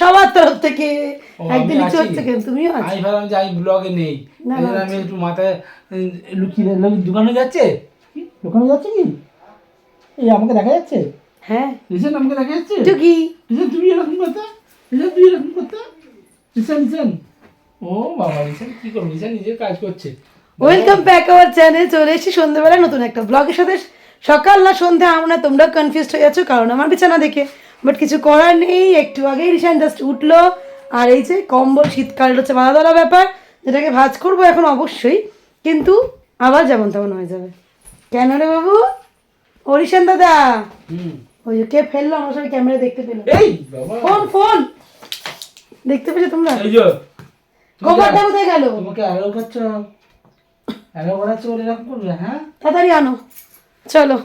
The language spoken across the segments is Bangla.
সবার তরফ থেকে। একদিন আমি নিচে হচ্ছে কেন তুমিও আছো। আমি ভাবলাম যে আমি ব্লগে নেই। আমি একটু মাথায় লুকিয়ে দোকানে যাচ্ছে? দোকানে যাচ্ছে কি? এই আমাকে দেখা যাচ্ছে? হ্যাঁ। রিসেন আমাকে দেখা যাচ্ছে? তো কি? রিসেন তুমি এরকম করতে? রিসেন তুই এরকম করতে? রিসেন রিসেন ও বাবা রিসেন কি করব? রিসেন নিজের কাজ করছে। ওয়েলকাম ব্যাক আওয়ার চ্যানেল চলে এসেছি সন্ধ্যাবেলা নতুন একটা ব্লগের সাথে। সকাল না সন্ধ্যা আমরা তোমরা কনফিউজ হয়ে যাচ্ছ কারণ আমার বিছানা দেখে। বাট কিছু করার নেই একটু আগেই রিসান জাস্ট উঠল। আর এই যে কম্বল শীতকাল হচ্ছে বাধা ধরা ব্যাপার যেটাকে ভাজ করব এখন অবশ্যই কিন্তু আবার যেমন তেমন হয়ে যাবে। কেন রে বাবু? হরিশান দাদা ওই যে কে ফেলল আমার সবাই ক্যামেরা দেখতে পেল ফোন ফোন! দেখতে পেয়েছ তোমরা? কোথায় গেল? তোমাকে করাচ্ছে বলে এরকম করবে হ্যাঁ? তাড়াতাড়ি আনো। চলো।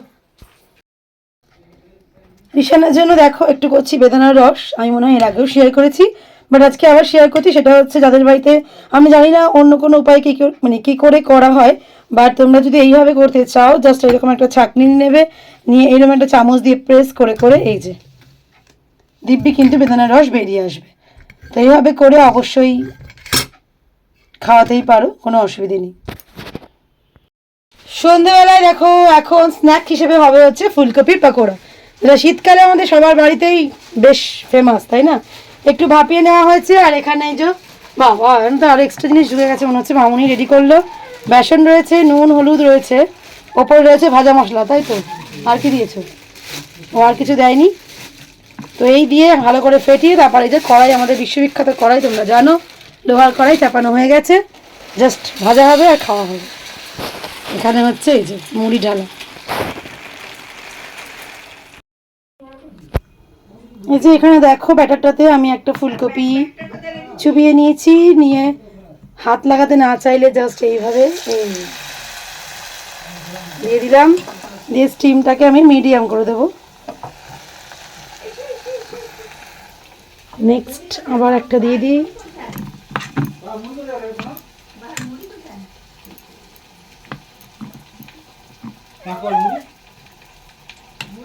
রিসানের জন্য দেখো, একটু করছি বেদানার রস। আমি মনে হয় এর আগেও শেয়ার করেছি বাট আজকে আবার শেয়ার করছি, সেটা হচ্ছে যাদের বাড়িতে, আমি জানি না অন্য কোনো উপায় কী মানে কী করে করা হয় বাট তোমরা যদি এইভাবে করতে চাও জাস্ট এরকম একটা ছাঁকনি নেবে, নিয়ে এরকম একটা চামচ দিয়ে প্রেস করে করে, এই যে। দিব্যি কিন্তু বেদানার রস বেরিয়ে আসবে। তো এইভাবে করে অবশ্যই খাওয়াতেই পারো, কোনো অসুবিধে নেই। সন্ধেবেলায় দেখো, এখন স্ন্যাক হিসেবে হবে হচ্ছে ফুলকপির পাকোড়া। যেটা শীতকালে আমাদের সবার বাড়িতেই বেশ ফেমাস তাই না? একটু ভাপিয়ে নেওয়া হয়েছে, আর এখানে যে বাবা এখন তো আর এক্সট্রা জিনিস ঢুকে গেছে মনে হচ্ছে, মামুনি রেডি করল। বেসন রয়েছে, নুন, হলুদ রয়েছে, ওপরে রয়েছে ভাজা মশলা, তাই তো? আর কি দিয়েছ? ও আর কিছু দেয়নি। তো এই দিয়ে ভালো করে ফেটিয়ে, তারপর এই যে কড়াই, আমাদের বিশ্ববিখ্যাত কড়াই, তোমরা জানো, লোহার কড়াই চাপানো হয়ে গেছে। জাস্ট ভাজা হবে আর খাওয়া হবে। এখানে হচ্ছে এই যে মুড়ি ঢালা এই যে এখানে দেখো ব্যাটারটাতে আমি একটা ফুলকপি চুবিয়ে নিয়েছি, নিয়ে হাত লাগাতে না চাইলে জাস্ট এইভাবে এই দিয়ে দিলাম, দিয়ে স্টিমটাকে আমি মিডিয়াম করে দেবো। নেক্সট আবার একটা দিয়ে দিই কাকর মুড়ি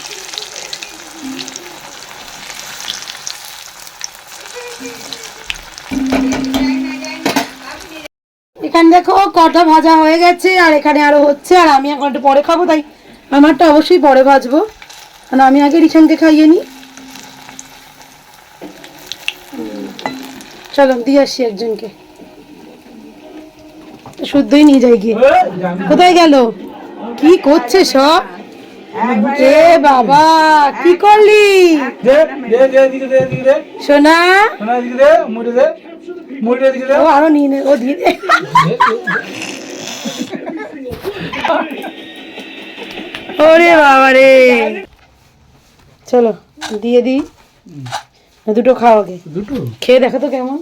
কটা ভাজা হয়ে গেছে আর এখানে আরও হচ্ছে আর আমি এখন একটু পরে খাব তাই আমারটা অবশ্যই পরে ভাজবো। কারণ আমি আগে রিশানকে খাইয়ে নিই। চলো দিয়ে আসি একজনকে। শুদ্ধই নিয়ে যাই গিয়ে। কোথায় গেল? কি করছে সব? এ বাবা কি করলি? সোনা? শোনা দিকে দে মুড়ি দে মুড়ি দিকে দে ও আরও নিয়ে নে ও দিয়ে দে। ওরে বাবা রে। চলো দিয়ে দিই। দুটো খাও আগে। দুটো? খেয়ে দেখো তো কেমন।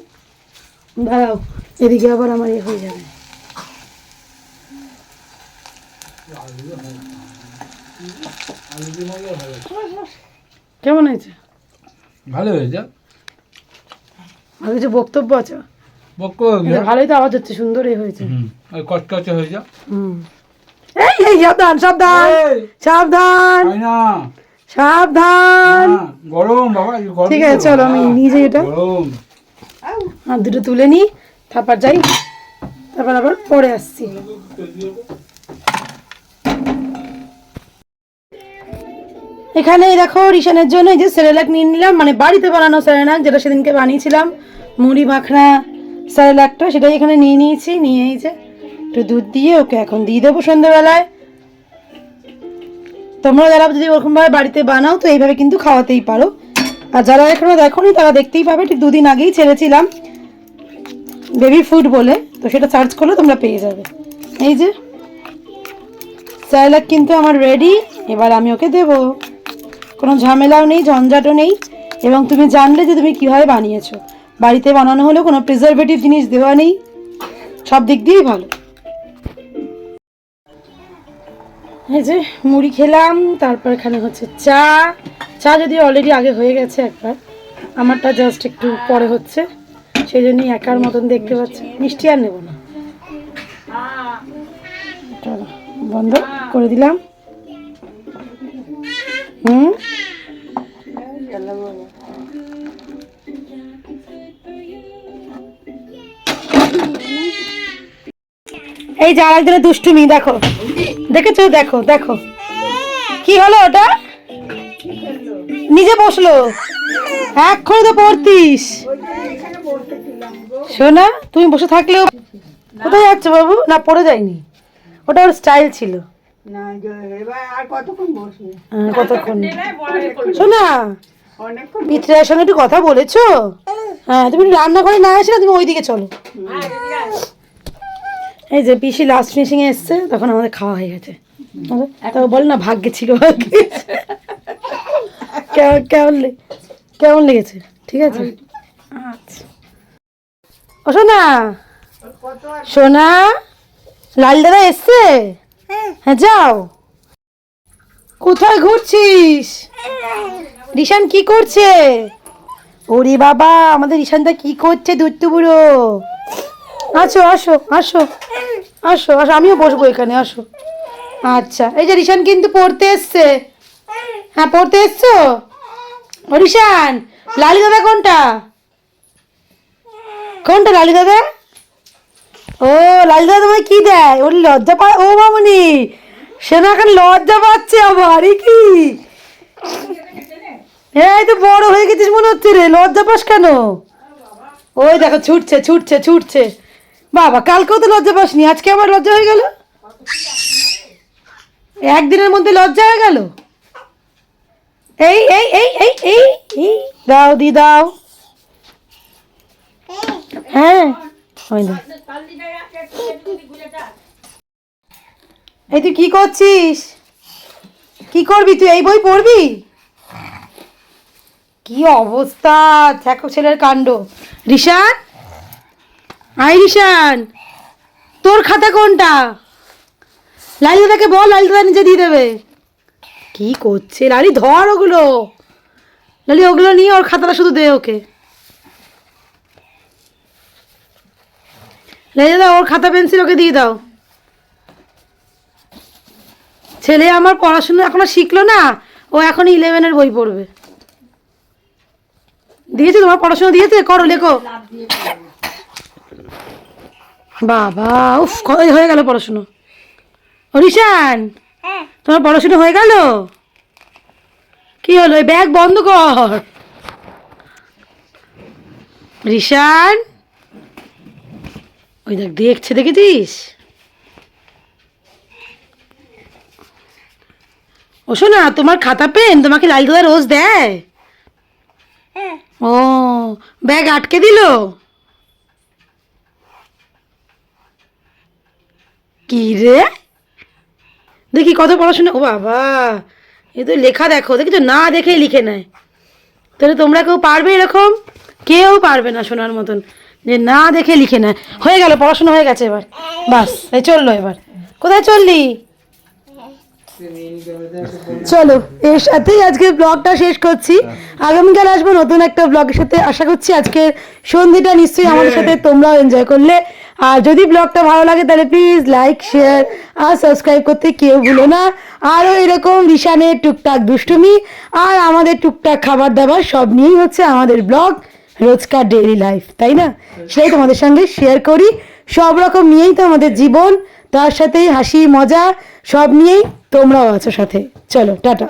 দাঁড়াও এদিকে আবার আমার এ হয়ে যাবে। কেমন হয়েছে? ভালো হয়েছে। আর কিছু বক্তব্য আছে। বক্ক এটা ভালোই তো আওয়াজ হচ্ছে সুন্দরই হয়েছে। হুম ওই কচকচে হয়ে যা হুম। এই এই সাবধান সাবধান সাবধান সাবধান। গরম বাবা গরম ঠিক আছে চলো আমি নিয়ে যাই এটা। গরম। আর দুটো তুলে নিই তারপর যাই। তারপর আবার পরে আসছি। এখানে দেখো রিশানের জন্য এই যে সেরেলাক নিয়ে নিলাম মানে বাড়িতে বানানো সেরেলাক যেটা সেদিনকে বানিয়েছিলাম। মুড়ি মাখনা সেরেলাকটা সেটাই এখানে নিয়ে নিয়েছি, নিয়ে এই যে একটু দুধ দিয়ে ওকে এখন দিয়ে দেবো সন্ধ্যেবেলায়। তোমরা যারা যদি ওরকমভাবে বাড়িতে বানাও, তো এইভাবে কিন্তু খাওয়াতেই পারো। আর যারা এখনও দেখোনি, তারা দেখতেই পাবে, ঠিক দুদিন আগেই ছেড়েছিলাম। বেবি ফুড বলে, তো সেটা সার্চ করলে তোমরা পেয়ে যাবে। এই যে স্যালাড কিন্তু আমার রেডি, এবার আমি ওকে দেবো। কোনো ঝামেলাও নেই, ঝঞ্ঝাটও নেই, এবং তুমি জানলে যে তুমি কীভাবে বানিয়েছো। বাড়িতে বানানো হলেও কোনো প্রিজারভেটিভ জিনিস দেওয়া নেই। সব দিক দিয়েই ভালো। এই যে মুড়ি খেলাম, তারপর এখানে হচ্ছে চা। চা যদি অলরেডি আগে হয়ে গেছে একবার। আমারটা জাস্ট একটু পরে হচ্ছে। সেই জন্যই একার মতন দেখতে পাচ্ছি। মিষ্টি আর নেব না। বন্ধ করে দিলাম। হুম? এই যে আরেকজনের দুষ্টুমি দেখো। দেখেছ? দেখো দেখো। কি হলো ওটা? নিজে বসল। এক্ষুনি তো পড়তিস। শোনা তুমি বসে থাকলেও কোথায় যাচ্ছ বাবু? না পড়ে যায়নি। ওটা ওর স্টাইল ছিল। না যে এবার আর কতক্ষণ হ্যাঁ, কতক্ষণ শোনা অনেকক্ষণ সঙ্গে একটু কথা বলেছ? হ্যাঁ তুমি রান্না করে না এসে না তুমি ওইদিকে চলো। এই যে পিসি লাস্ট ফিনিশিং এ এসছে তখন আমাদের খাওয়া হয়ে গেছে। তো বল না ভাগ্যে ছিল। ভাগ্যে কেমন কেমন কেমন লেগেছে? ঠিক আছে? আচ্ছা। ও সোনা! সোনা! লাল দাদা এসছে? হ্যাঁ। যাও। কোথায় ঘুরছিস? রিশান কি করছে? ওরে বাবা আমাদের রিশানটা কি করছে দুত্তু বুড়ো? আসো আসো আসো। আসো আসো, আমিও বসবো এখানে, আসো। আচ্ছা এই যে রিশান কিন্তু পড়তে এসছে। হ্যাঁ পড়তে এসছো? ও রিশান, লালি দাদা কোনটা? কোনটা লালি দাদা? ও, লালি দাদা তোমায় কি দেয়? ওর লজ্জা পায়, ও মামনি, সে না এখন লজ্জা পাচ্ছে আবার কি? এই তো বড় হয়ে গেছিস মনে হচ্ছে রে, লজ্জা পাস কেন? ওই দেখো, ছুটছে ছুটছে ছুটছে। বাবা, কালকেও তো লজ্জা পাসনি, আজকে আবার লজ্জা হয়ে গেল? একদিনের মধ্যে লজ্জা হয়ে গেল? এই এই এই এই এই এই, দাও দি, দাও। হ্যাঁ। ওই দাও এই তুই কি করছিস? কি করবি তুই? এই বই পড়বি? কি অবস্থা? দেখো ছেলের কাণ্ড। রিশান? আই রিশান তোর খাতা কোনটা? লালি দাদাকে বল, লালি দাদা নিচে দিয়ে দেবে। কি করছে? লালি, ধর ওগুলো। লালি, ওগুলো নিয়ে ওর খাতাটা শুধু দে ওকে। লালি দাদা, ওর খাতা পেন্সিল ওকে দিয়ে দাও। ছেলে আমার পড়াশুনো এখনও শিখলো না, ও এখন ইলেভেনের বই পড়বে। দিয়েছে তোমার পড়াশোনা দিয়েছে? করো, লেখো। বাবা উফ হয়ে গেল পড়াশুনো? অরিশান তোমার পড়াশুনো হয়ে গেল? কি হলো? এই ব্যাগ বন্ধ কর। রিশান ওই দেখ দেখছে দেখেছিস? ও শোনা তোমার খাতা পেন তোমাকে লাল দাদা রোজ দেয়? ও ব্যাগ আটকে দিল? কি রে? দেখি কত পড়াশোনা ও বাবা, এ তো লেখা দেখো, দেখি তো না দেখেই লিখে নেয়। তাহলে তোমরা কেউ পারবে এরকম? কেউ পারবে না শোনার মতন। যে না দেখে লিখে নেয়। হয়ে গেল, পড়াশোনা হয়ে গেছে এবার। বাস, এই চলল এবার। কোথায় চললি? চলো এর সাথেই আজকে ব্লগটা শেষ করছি। আগামীকাল আসব নতুন একটা ব্লগের সাথে। আশা করছি আজকে সন্ধ্যেটা নিশ্চয়ই আমাদের সাথে তোমরাও এনজয় করলে। আর যদি ব্লগটা ভালো লাগে তাহলে প্লিজ লাইক শেয়ার আর সাবস্ক্রাইব করতে কেউ ভুলো না। আরও এরকম রিশানের টুকটাক দুষ্টুমি আর আমাদের টুকটাক খাবার দাবার সব নিয়েই হচ্ছে আমাদের ব্লগ রোজকার ডেইলি লাইফ তাই না? সেটাই তোমাদের সঙ্গে শেয়ার করি। সব রকম নিয়েই তো আমাদের জীবন তার সাথেই হাসি মজা সব নিয়েই তোমরাও আছো সাথে। চলো টাটা।